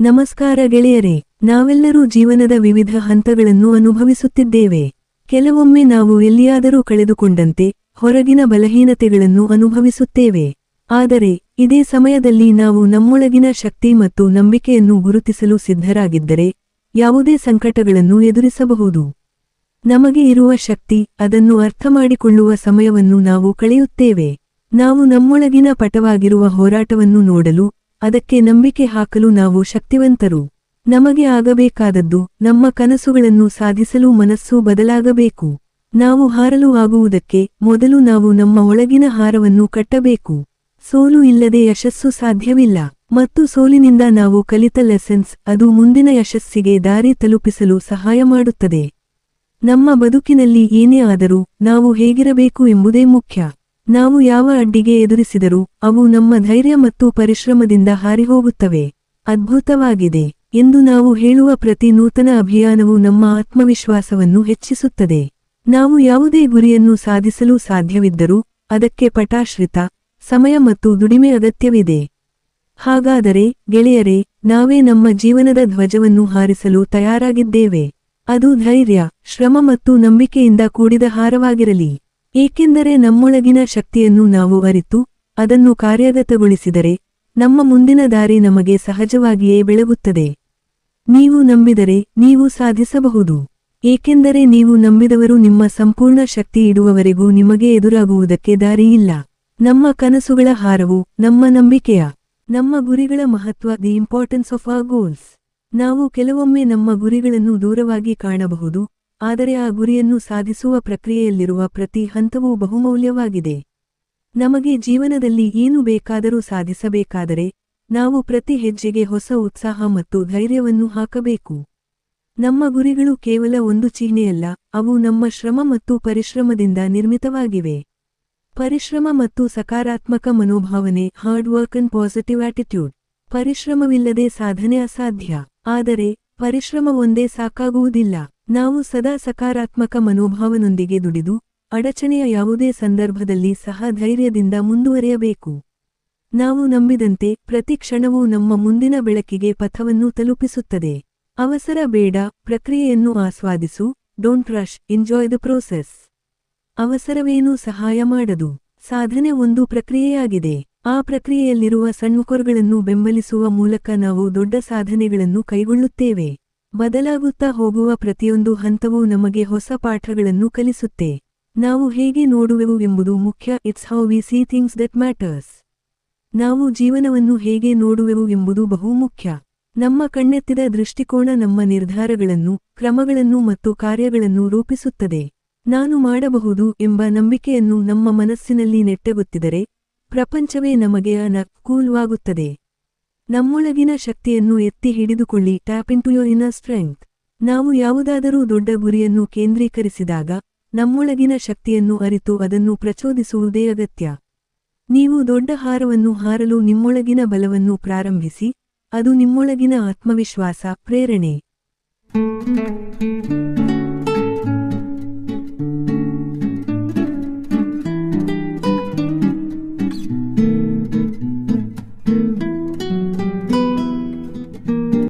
ನಮಸ್ಕಾರ ಗೆಳೆಯರೇ, ನಾವೆಲ್ಲರೂ ಜೀವನದ ವಿವಿಧ ಹಂತಗಳನ್ನು ಅನುಭವಿಸುತ್ತಿದ್ದೇವೆ. ಕೆಲವೊಮ್ಮೆ ನಾವು ಎಲ್ಲಿಯಾದರೂ ಕಳೆದುಕೊಂಡಂತೆ ಹೊರಗಿನ ಬಲಹೀನತೆಗಳನ್ನು ಅನುಭವಿಸುತ್ತೇವೆ. ಆದರೆ, ಇದೇ ಸಮಯದಲ್ಲಿ ನಾವು ನಮ್ಮೊಳಗಿನ ಶಕ್ತಿ ಮತ್ತು ನಂಬಿಕೆಯನ್ನು ಗುರುತಿಸಲು ಸಿದ್ಧರಾಗಿದ್ದರೆ, ಯಾವುದೇ ಸಂಕಟಗಳನ್ನು ಎದುರಿಸಬಹುದು. ನಮಗೆ ಇರುವ ಶಕ್ತಿ, ಅದನ್ನು ಅರ್ಥಮಾಡಿಕೊಳ್ಳುವ ಸಮಯವನ್ನು ನಾವು ಕಳೆಯುತ್ತೇವೆ. ನಾವು ನಮ್ಮೊಳಗಿನ ಪಟವಾಗಿರುವ ಹೋರಾಟವನ್ನು ನೋಡಲು ಅದಕ್ಕೆ ನಂಬಿಕೆ ಹಾಕಲು ನಾವು ಶಕ್ತಿವಂತರು. ನಮಗೆ ಆಗಬೇಕಾದದ್ದು ನಮ್ಮ ಕನಸುಗಳನ್ನು ಸಾಧಿಸಲು ಮನಸ್ಸು ಬದಲಾಗಬೇಕು. ನಾವು ಹಾರಲು ಆಗುವುದಕ್ಕೆ ಮೊದಲು ನಾವು ನಮ್ಮ ಒಳಗಿನ ಹಾರವನ್ನು ಕಟ್ಟಬೇಕು. ಸೋಲು ಇಲ್ಲದೆ ಯಶಸ್ಸು ಸಾಧ್ಯವಿಲ್ಲ. ಮತ್ತು ಸೋಲಿನಿಂದ ನಾವು ಕಲಿತ ಲೆಸೆನ್ಸ್ ಅದು ಮುಂದಿನ ಯಶಸ್ಸಿಗೆ ದಾರಿ ತಲುಪಿಸಲು ಸಹಾಯ ಮಾಡುತ್ತದೆ. ನಮ್ಮ ಬದುಕಿನಲ್ಲಿ ಏನೇ ಆದರೂ ನಾವು ಹೇಗಿರಬೇಕು ಎಂಬುದೇ ಮುಖ್ಯ. ನಾವು ಯಾವ ಅಡ್ಡಿಗೆ ಎದುರಿಸಿದರೂ ಅವು ನಮ್ಮ ಧೈರ್ಯ ಮತ್ತು ಪರಿಶ್ರಮದಿಂದ ಹಾರಿಹೋಗುತ್ತವೆ. ಅದ್ಭುತವಾಗಿದೆ ಎಂದು ನಾವು ಹೇಳುವ ಪ್ರತಿ ನೂತನ ಅಭಿಯಾನವು ನಮ್ಮ ಆತ್ಮವಿಶ್ವಾಸವನ್ನು ಹೆಚ್ಚಿಸುತ್ತದೆ. ನಾವು ಯಾವುದೇ ಗುರಿಯನ್ನು ಸಾಧಿಸಲು ಸಾಧ್ಯವಿದ್ದರೂ ಅದಕ್ಕೆ ಪಟಾಶ್ರಿತ, ಸಮಯ ಮತ್ತು ದುಡಿಮೆ ಅಗತ್ಯವಿದೆ. ಹಾಗಾದರೆ ಗೆಳೆಯರೇ, ನಾವೇ ನಮ್ಮ ಜೀವನದ ಧ್ವಜವನ್ನು ಹಾರಿಸಲು ತಯಾರಾಗಿದ್ದೇವೆ. ಅದು ಧೈರ್ಯ, ಶ್ರಮ ಮತ್ತು ನಂಬಿಕೆಯಿಂದ ಕೂಡಿದ ಹಾರವಾಗಿರಲಿ. ಏಕೆಂದರೆ ನಮ್ಮೊಳಗಿನ ಶಕ್ತಿಯನ್ನು ನಾವು ಅರಿತು ಅದನ್ನು ಕಾರ್ಯಗತಗೊಳಿಸಿದರೆ ನಮ್ಮ ಮುಂದಿನ ದಾರಿ ನಮಗೆ ಸಹಜವಾಗಿಯೇ ಬೆಳಗುತ್ತದೆ. ನೀವು ನಂಬಿದರೆ ನೀವು ಸಾಧಿಸಬಹುದು. ಏಕೆಂದರೆ ನೀವು ನಂಬಿದವರು ನಿಮ್ಮ ಸಂಪೂರ್ಣ ಶಕ್ತಿ ಇಡುವವರೆಗೂ ನಿಮಗೆ ಎದುರಾಗುವುದಕ್ಕೆ ದಾರಿಯಿಲ್ಲ. ನಮ್ಮ ಕನಸುಗಳ ಹಾರವು ನಮ್ಮ ನಂಬಿಕೆಯ, ನಮ್ಮ ಗುರಿಗಳ ಮಹತ್ವ the importance of a goals ನಾವು ಕೆಲವೊಮ್ಮೆ ನಮ್ಮ ಗುರಿಗಳನ್ನು ದೂರವಾಗಿ ಕಾಣಬಹುದು ಆದರೆ ಆ ಗುರಿಯನ್ನು ಸಾಧಿಸುವ ಪ್ರಕ್ರಿಯೆಯಲ್ಲಿರುವ ಪ್ರತಿ ಹಂತವೂ ಬಹುಮೌಲ್ಯವಾಗಿದೆ. ನಮಗೆ ಜೀವನದಲ್ಲಿ ಏನು ಬೇಕಾದರೂ ಸಾಧಿಸಬೇಕಾದರೆ, ನಾವು ಪ್ರತಿ ಹೆಜ್ಜೆಗೆ ಹೊಸ ಉತ್ಸಾಹ ಮತ್ತು ಧೈರ್ಯವನ್ನು ಹಾಕಬೇಕು. ನಮ್ಮ ಗುರಿಗಳು ಕೇವಲ ಒಂದು ಚಿಹ್ನೆಯಲ್ಲ, ಅವು ನಮ್ಮ ಶ್ರಮ ಮತ್ತು ಪರಿಶ್ರಮದಿಂದ ನಿರ್ಮಿತವಾಗಿವೆ. ಪರಿಶ್ರಮ ಮತ್ತು ಸಕಾರಾತ್ಮಕ ಮನೋಭಾವನೆ hard work and positive attitude ಪರಿಶ್ರಮವಿಲ್ಲದೆ ಸಾಧನೆ ಅಸಾಧ್ಯ. ಆದರೆ, ಪರಿಶ್ರಮ ಒಂದೇ ಸಾಕಾಗುವುದಿಲ್ಲ. ನಾವು ಸದಾ ಸಕಾರಾತ್ಮಕ ಮನೋಭಾವನೊಂದಿಗೆ ದುಡಿದು, ಅಡಚಣೆಯ ಯಾವುದೇ ಸಂದರ್ಭದಲ್ಲಿ ಸಹ ಧೈರ್ಯದಿಂದ ಮುಂದುವರಿಯಬೇಕು. ನಾವು ನಂಬಿದಂತೆ ಪ್ರತಿ ಕ್ಷಣವೂ ನಮ್ಮ ಮುಂದಿನ ಬೆಳಕಿಗೆ ಪಥವನ್ನು ತಲುಪಿಸುತ್ತದೆ. ಅವಸರ ಬೇಡ, ಪ್ರಕ್ರಿಯೆಯನ್ನು ಆಸ್ವಾದಿಸು, don't rush, enjoy the process. ಅವಸರವೇನೂ ಸಹಾಯ ಮಾಡದು. ಸಾಧನೆ ಒಂದು ಪ್ರಕ್ರಿಯೆಯಾಗಿದೆ. ಆ ಪ್ರಕ್ರಿಯೆಯಲ್ಲಿರುವ ಸಣ್ಮುಖರುಗಳನ್ನು ಬೆಂಬಲಿಸುವ ಮೂಲಕ ನಾವು ದೊಡ್ಡ ಸಾಧನೆಗಳನ್ನು ಕೈಗೊಳ್ಳುತ್ತೇವೆ. ಬದಲಾಗುತ್ತಾ ಹೋಗುವ ಪ್ರತಿಯೊಂದು ಹಂತವೂ ನಮಗೆ ಹೊಸ ಪಾಠಗಳನ್ನು ಕಲಿಸುತ್ತೆ. ನಾವು ಹೇಗೆ ನೋಡುವೆವು ಎಂಬುದು ಮುಖ್ಯ it's how we see things that matters ನಾವು ಜೀವನವನ್ನು ಹೇಗೆ ನೋಡುವೆವು ಎಂಬುದು ಬಹುಮುಖ್ಯ ನಮ್ಮ ಕಣ್ಣೆತ್ತಿದ ದೃಷ್ಟಿಕೋನ ನಮ್ಮ ನಿರ್ಧಾರಗಳನ್ನು, ಕ್ರಮಗಳನ್ನು ಮತ್ತು ಕಾರ್ಯಗಳನ್ನು ರೂಪಿಸುತ್ತದೆ. ನಾನು ಮಾಡಬಹುದು ಎಂಬ ನಂಬಿಕೆಯನ್ನು ನಮ್ಮ ಮನಸ್ಸಿನಲ್ಲಿ ನೆಟ್ಟಗುತ್ತಿದರೆ, ಪ್ರಪಂಚವೇ ನಮಗೆ ಅನಕೂಲವಾಗುತ್ತದೆ ನಮ್ಮೊಳಗಿನ ಶಕ್ತಿಯನ್ನು ಎತ್ತಿ ಹಿಡಿದುಕೊಳ್ಳಿ. Tap into your inner strength ನಾವು ಯಾವುದಾದರೂ ದೊಡ್ಡ ಗುರಿಯನ್ನು ಕೇಂದ್ರೀಕರಿಸಿದಾಗ ನಮ್ಮೊಳಗಿನ ಶಕ್ತಿಯನ್ನು ಅರಿತು ಅದನ್ನು ಪ್ರಚೋದಿಸುವುದೇ ಅಗತ್ಯ. ನೀವು ದೊಡ್ಡ ಹಾರವನ್ನು ಹಾರಲು ನಿಮ್ಮೊಳಗಿನ ಬಲವನ್ನು ಪ್ರಾರಂಭಿಸಿ, ಅದು ನಿಮ್ಮೊಳಗಿನ ಆತ್ಮವಿಶ್ವಾಸ, ಪ್ರೇರಣೆ.